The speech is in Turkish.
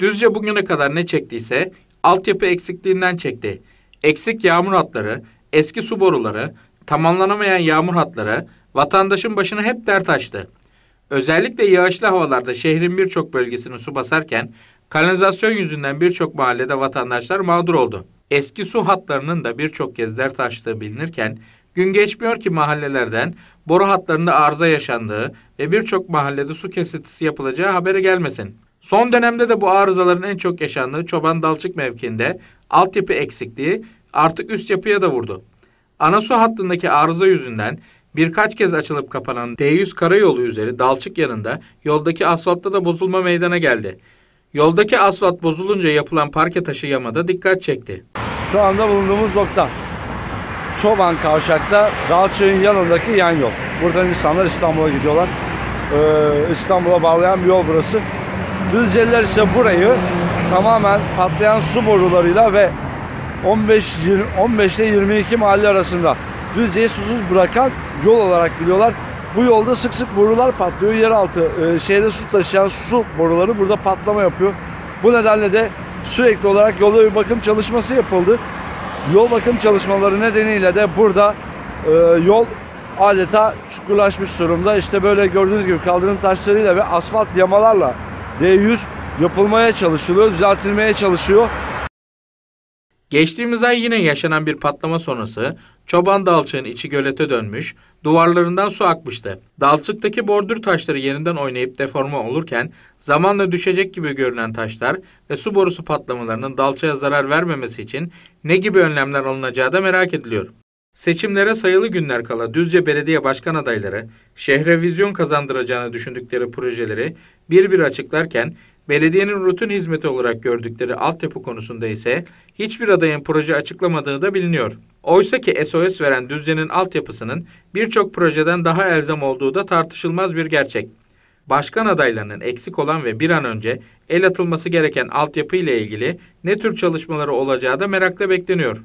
Düzce bugüne kadar ne çektiyse altyapı eksikliğinden çekti. Eksik yağmur hatları, eski su boruları, tamamlanamayan yağmur hatları vatandaşın başına hep dert açtı. Özellikle yağışlı havalarda şehrin birçok bölgesini su basarken kanalizasyon yüzünden birçok mahallede vatandaşlar mağdur oldu. Eski su hatlarının da birçok kez dert açtığı bilinirken gün geçmiyor ki mahallelerden boru hatlarında arıza yaşandığı ve birçok mahallede su kesintisi yapılacağı haberi gelmesin. Son dönemde de bu arızaların en çok yaşandığı Çoban Dalçık mevkiinde altyapı eksikliği artık üst yapıya da vurdu. Ana su hattındaki arıza yüzünden birkaç kez açılıp kapanan D100 karayolu üzeri Dalçık yanında yoldaki asfaltta da bozulma meydana geldi. Yoldaki asfalt bozulunca yapılan parke taşı yamada dikkat çekti. Şu anda bulunduğumuz nokta. Çoban Kavşak'ta Dalçık'ın yanındaki yan yol. Buradan insanlar İstanbul'a gidiyorlar. Ee, İstanbul'a bağlayan bir yol burası. Düzceliler ise burayı tamamen patlayan su borularıyla ve 15 20 15 ile 22 mahalle arasında Düzce'yi susuz bırakan yol olarak biliyorlar. Bu yolda sık sık borular patlıyor. Yeraltı e, şehre su taşıyan su boruları burada patlama yapıyor. Bu nedenle de sürekli olarak yolda bir bakım çalışması yapıldı. Yol bakım çalışmaları nedeniyle de burada e, yol adeta çukurlaşmış durumda. İşte böyle gördüğünüz gibi kaldırım taşlarıyla ve asfalt yamalarla D100 yapılmaya çalışılıyor, düzeltilmeye çalışıyor. Geçtiğimiz ay yine yaşanan bir patlama sonrası Çoban Dalçık'ın içi gölete dönmüş, duvarlarından su akmıştı. Dalçık'taki bordür taşları yerinden oynayıp deforme olurken zamanla düşecek gibi görünen taşlar ve su borusu patlamalarının dalçığa zarar vermemesi için ne gibi önlemler alınacağı da merak ediliyor. Seçimlere sayılı günler kala Düzce Belediye Başkan adayları şehre vizyon kazandıracağını düşündükleri projeleri bir bir açıklarken belediyenin rutin hizmeti olarak gördükleri altyapı konusunda ise hiçbir adayın proje açıklamadığı da biliniyor. Oysa ki SOS veren Düzce'nin altyapısının birçok projeden daha elzem olduğu da tartışılmaz bir gerçek. Başkan adaylarının eksik olan ve bir an önce el atılması gereken altyapı ile ilgili ne tür çalışmaları olacağı da merakla bekleniyor.